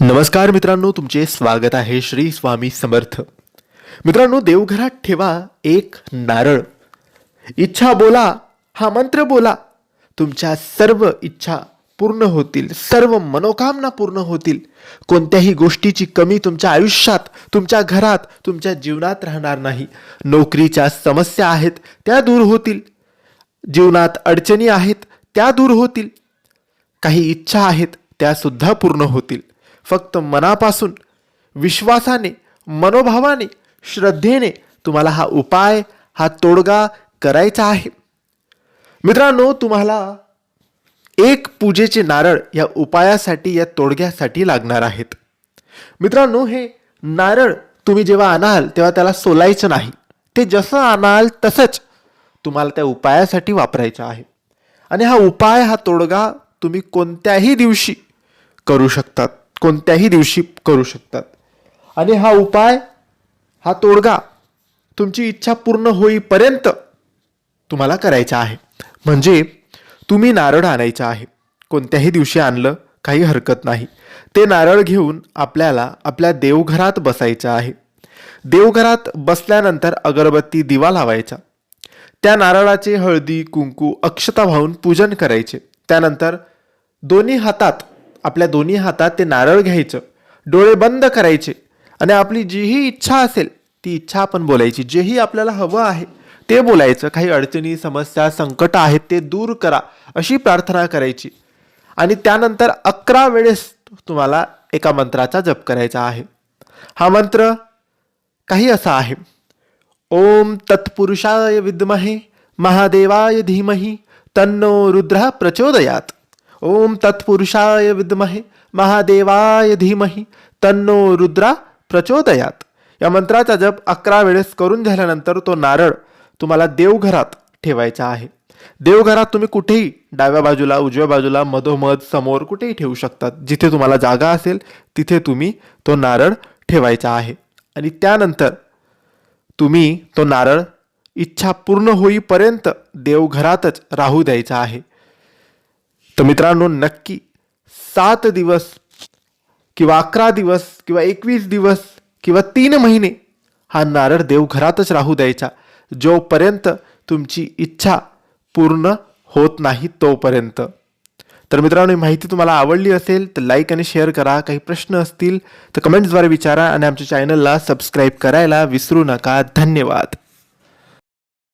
नमस्कार मित्रांनो तुमचे स्वागत आहे श्री स्वामी समर्थ. मित्रांनो देवघरात ठेवा एक नारळ. इच्छा बोला हा मंत्र बोला. तुमच्या सर्व इच्छा पूर्ण होतील सर्व मनोकामना पूर्ण होतील. कोणत्याही गोष्टीची कमी तुमच्या आयुष्यात तुमच्या घरात तुमच्या जीवनात राहणार नाही. नोकरीच्या समस्या आहेत त्या दूर होतील. जीवनात अडचणी आहेत त्या दूर होतील. काही इच्छा आहेत त्यासुद्धा पूर्ण होतील. फक्त मनापासून विश्वासाने मनोभावाने श्रद्धेने तुम्हाला हा उपाय हा तोडगा करायचा आहे. मित्रांनो तुम्हाला एक पूजेचे नारळ या उपायासाठी या तोडग्यासाठी लागणार आहेत. मित्रांनो हे नारळ तुम्ही जेव्हा आणाल तेव्हा त्याला सोलायचं नाही. ते जसं आणाल तसंच तुम्हाला त्या उपायासाठी वापरायचं आहे. आणि हा उपाय हा तोडगा तुम्ही कोणत्याही दिवशी करू शकतात. कोणत्याही दिवशी करू शकतात. आणि हा उपाय हा तोडगा तुमची इच्छा पूर्ण होईपर्यंत तुम्हाला करायचा आहे. म्हणजे तुम्ही नारळ आणायचं आहे. कोणत्याही दिवशी आणलं काही हरकत नाही. ते नारळ घेऊन आपल्याला आपल्या देवघरात बसायचं आहे. देवघरात बसल्यानंतर अगरबत्ती दिवा लावायचा. त्या नारळाचे हळदी कुंकू अक्षता वाहून पूजन करायचे. त्यानंतर दोन्ही हातात आपल्या दोन्ही हातात ते नारळ घ्यायचं डोळे बंद करायचे आणि आपली जीही इच्छा असेल ती इच्छा आपण बोलायची. जेही आपल्याला हवं आहे ते बोलायचं. काही अडचणी समस्या संकट आहेत ते दूर करा अशी प्रार्थना करायची. आणि त्यानंतर अकरा वेळेस तुम्हाला एका मंत्राचा जप करायचा आहे. हा मंत्र काही असा आहे. ओम तत्पुरुषाय विद्महे महादेवाय धीमही तन्नो रुद्र प्रचोदयात. ओम तत्पुरुषाय विद्महे महादेवाय धीमहि तन्नो रुद्रा प्रचोदयात. या मंत्राचा जप अकरा वेळेस करून झाल्यानंतर तो नारळ तुम्हाला देवघरात ठेवायचा आहे. देवघरात तुम्ही कुठेही डाव्या बाजूला उजव्या बाजूला मधोमध समोर कुठेही ठेवू शकतात. जिथे तुम्हाला जागा असेल तिथे तुम्ही तो नारळ ठेवायचा आहे. आणि त्यानंतर तुम्ही तो नारळ इच्छा पूर्ण होईपर्यंत देवघरातच राहू द्यायचा आहे. तर मित्रांनो नक्की सात दिवस किंवा अकरा दिवस किंवा एकवीस दिवस किंवा तीन महिने हा नारळ देवघरातच राहू द्यायचा. जोपर्यंत तुमची इच्छा पूर्ण होत नाही तोपर्यंत. तर मित्रांनो ही माहिती तुम्हाला आवडली असेल तर लाईक आणि शेअर करा. काही प्रश्न असतील तर कमेंट्सद्वारे विचारा आणि आमच्या चॅनलला सबस्क्राईब करायला विसरू नका. धन्यवाद.